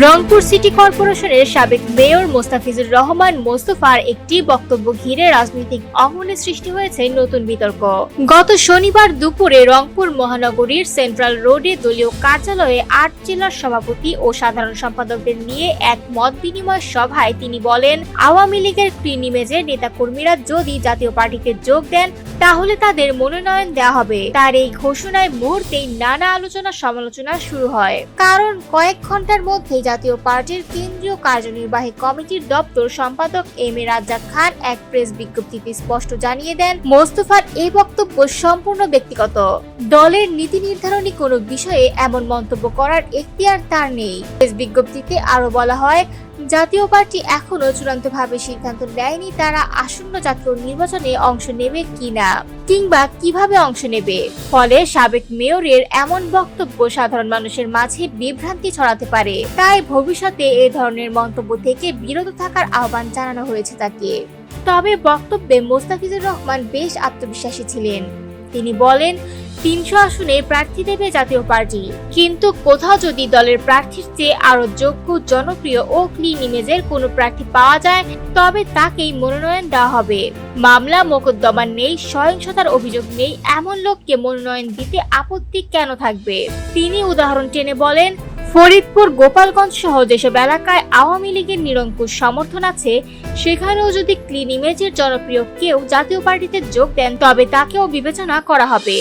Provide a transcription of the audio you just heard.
Rangpur city কর্পোরেশনের সাবেক mayor Mostafizur Rahman মোস্তফার একটি বক্তব্য ঘিরে রাজনৈতিক অঙ্গনে সৃষ্টি হয়েছে নতুন বিতর্ক। গত শনিবার দুপুরে রংপুর মহানগরীর সেন্ট্রাল রোডে দলীয় কার্যালয়ে আট জেলার সভাপতি ও সাধারণ সম্পাদকদের নিয়ে এক মত বিনিময় সভায় তিনি বলেন, আওয়ামী লীগের ক্লিন ইমেজের নেতাকর্মীরা যদি জাতীয় পার্টিতে যোগ দেন, তাহলে তাদের মনোনয়ন দেওয়া হবে। তার এই ঘোষণায় মুহূর্তেই নানা আলোচনা সমালোচনা শুরু হয়। কারণ কয়েক ঘণ্টার মধ্যে জাতীয় পার্টির কেন্দ্রীয় কার্যনির্বাহী কমিটির দপ্তর সম্পাদক এম এ রাজ্জাক খান এক প্রেস বিজ্ঞপ্তিতে স্পষ্ট জানিয়ে দেন, মোস্তফার এই বক্তব্য সম্পূর্ণ ব্যক্তিগত। দলের নীতি নির্ধারণী কোনো বিষয়ে এমন মন্তব্য করার এখতিয়ার তার নেই। প্রেস বিজ্ঞপ্তিতে আরও বলা হয় জাতীয় পার্টি এখনও চূড়ান্তভাবে সিদ্ধান্ত নেয়নি তারা আসন্ন জাতীয় নির্বাচনে অংশ নেবে কিনা কিংবা কীভাবে অংশ নেবে। ফলে সাবেক মেয়রের এমন বক্তব্য সাধারণ মানুষের মাঝে বিভ্রান্তি ছড়াতে পারে। তাই ভবিষ্যতে এ ধরনের মন্তব্য থেকে বিরত থাকার আহ্বান জানানো হয়েছে তাকে। তবে বক্তব্যে মোস্তাফিজুর রহমান বেশ আত্মবিশ্বাসী ছিলেন। তিনি বলেন তিনশো আসনে প্রার্থী দেবে জাতীয় পার্টি। কিন্তু কোথাও যদি দলের প্রার্থীর চেয়ে আরও যোগ্য, জনপ্রিয় ও ক্লিন ইমেজের কোনো প্রার্থী পাওয়া যায়, তবে তাকেই মনোনয়ন দেওয়া হবে। মামলা মোকদ্দমা নেই, সহিংসতার অভিযোগ নেই, এমন লোককে মনোনয়ন দিতে আপত্তি কেন থাকবে? তিনি উদাহরণ টেনে বলেন ফরিদপুর গোপালগঞ্জ সহ যেসব এলাকায় আওয়ামী লীগের নিরঙ্কুশ সমর্থন আছে, সেখানেও যদি ক্লিন ইমেজের জনপ্রিয় কেউ জাতীয় পার্টিতে যোগ দেন, তবে তাকেও বিবেচনা করা হবে।